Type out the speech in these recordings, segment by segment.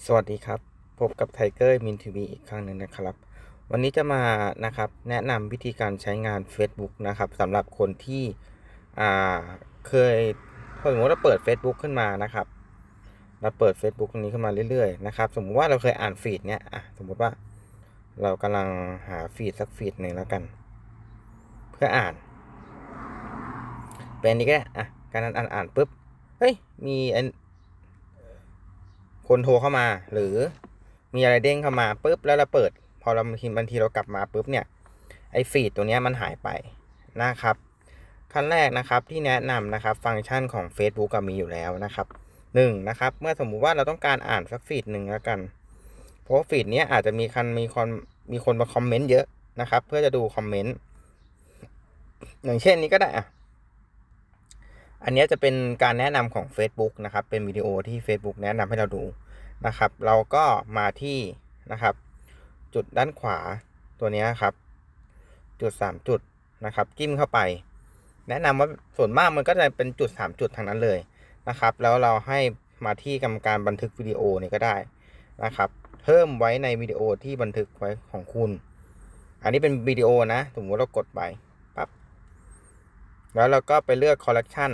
สวัสดีครับ พบกับไทเกอร์มินทีวีอีกครั้งหนึ่งนะครับ วันนี้จะมานะครับแนะนำวิธีการใช้งาน Facebook นะครับสำหรับคนที่อ่าเคยสมมติเราเปิด Facebook ขึ้นมานะครับ เราเปิด Facebook ตรงนี้ขึ้นมาเรื่อยๆนะครับ สมมติว่าเราเคยอ่านฟีดเนี้ยอะสมมติว่าเรากำลังหาฟีดสักฟีดหนึ่งแล้วกัน เพื่ออ่านเป็นนี้ก็ได้อะการอ่านอ่านอ่านปุ๊บเฮ้ยมีอัน คนโทรเข้ามา หรือมีอะไรเด้งเข้ามาปุ๊บแล้วเราเปิด พอเราบางทีบางทีเรากลับมาปุ๊บเนี่ยไอฟีดตัวนี้มันหายไปนะครับขั้นแรกนะครับที่แนะนำนะครับฟังก์ชันของ Facebook ก็มีอยู่แล้วนะครับหนึ่งนะครับเมื่อสมมุติว่าเราต้องการอ่านสักฟีดหนึ่งแล้วกัน เพราะฟีดนี้อาจจะมีคันมีคนมีคนมาคอมเมนต์เยอะนะครับ เพื่อจะดูคอมเมนต์อย่างเช่นนี้ก็ได้อะ อันนี้จะเป็นการแนะนำของ Facebook นะครับ เป็นวิดีโอที่ Facebook แนะนำให้เราดูนะครับ เราก็มาที่นะครับ จุดด้านขวาตัวนี้ครับ จุด 3 จุดนะครับ จิ้มเข้าไป แนะนำว่าส่วนมากมันก็จะเป็นจุด 3 จุดทางนั้นเลยนะครับ แล้วเราให้มาที่กรรมการบันทึกวิดีโอนี่ก็ได้นะครับ เพิ่มไว้ในวิดีโอที่บันทึกไว้ของคุณ อันนี้เป็นวิดีโอนะสมมติเรากดไปปั๊บแล้วเราก็ไปเลือกคอลเลกชัน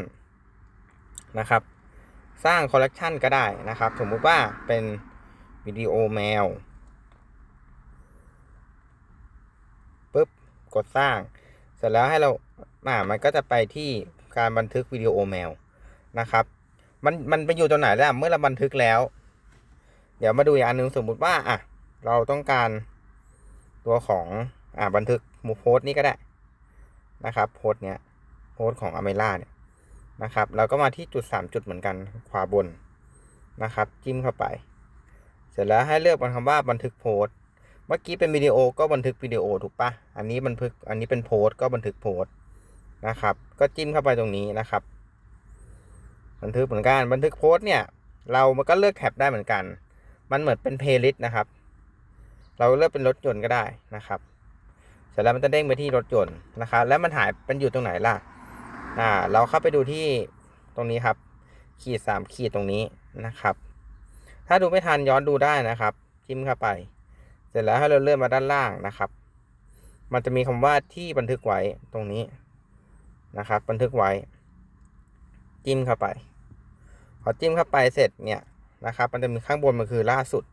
นะครับ สร้างคอลเลกชันก็ได้นะครับ สมมุติว่าเป็นวิดีโอแมวปุ๊บกดสร้าง เสร็จแล้วให้เราอ่ามันก็จะไปที่การบันทึกวิดีโอแมวนะครับ มันมันไปอยู่ตรงไหนแล้วเมื่อเราบันทึกแล้ว เดี๋ยวมาดูอีกอันหนึงสมมุติว่าอะเราต้องการตัวของอ่าบันทึกมูโพสต์นี่ก็ได้นะครับโพสต์เนี้ยโพสต์ของอเมล่าเนี่ย นะครับเราก็มาที่จุด 3 จุดเหมือนกันขวาบนนะครับ จิ้มเข้าไป เสร็จแล้วให้เลือกเป็นคำว่าบันทึกโพสเมื่อกี้เป็นวิดีโอก็บันทึกวิดีโอถูกปะอันนี้บันทึกอันนี้เป็นโพสก็บันทึกโพสนะครับ ก็จิ้มเข้าไปตรงนี้นะครับ บันทึกเหมือนกันบันทึกโพสเนี่ยเรามันก็เลือกแท็บได้เหมือนกัน มันเหมือนเป็นเพลย์ลิสต์นะครับ เราเลือกเป็นรถยนต์ก็ได้นะครับ เสร็จแล้วมันจะเด้งไปที่รถยนต์นะครับ แล้วมันหายเป็นอยู่ตรงไหนล่ะ อ่า เราเข้าไปดูที่ตรงนี้ครับ ขีดสามขีดตรงนี้นะครับ ถ้าดูไม่ทันย้อนดูได้นะครับ จิ้มเข้าไป เสร็จแล้วให้เราเลื่อนมาด้านล่างนะครับ มันจะมีคำว่าที่บันทึกไว้ตรงนี้นะครับ บันทึกไว้ จิ้มเข้าไป พอจิ้มเข้าไปเสร็จเนี่ยนะครับ มันจะมีข้างบนมันคือล่าสุด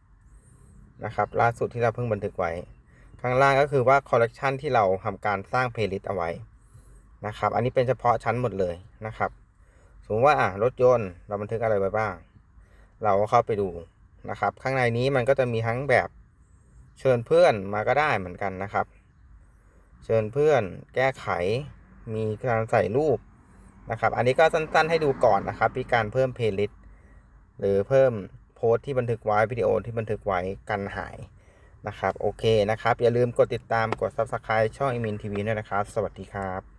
นะครับล่าสุดที่เราเพิ่งบันทึกไว้ ข้างล่างก็คือว่าคอลเลกชันที่เราทำการสร้างเพลย์ลิสต์เอาไว้ นะครับ อันนี้เป็นเฉพาะชั้นหมดเลยนะครับ สมมติว่าอะรถยนต์เราบันทึกอะไรไว้บ้าง เราก็เข้าไปดูนะครับ ข้างในนี้มันก็จะมีทั้งแบบเชิญเพื่อนมาก็ได้เหมือนกันนะครับ เชิญเพื่อนแก้ไข มีการใส่รูปนะครับ อันนี้ก็สั้นๆให้ดูก่อนนะครับมีการเพิ่มเพลย์ลิสต์หรือเพิ่มโพสต์ที่บันทึกไว้วิดีโอที่บันทึกไว้กันหายนะครับ โอเคนะครับ อย่าลืมกดติดตามกด Subscribe ช่องอิมินทีวีด้วยนะครับ สวัสดีครับ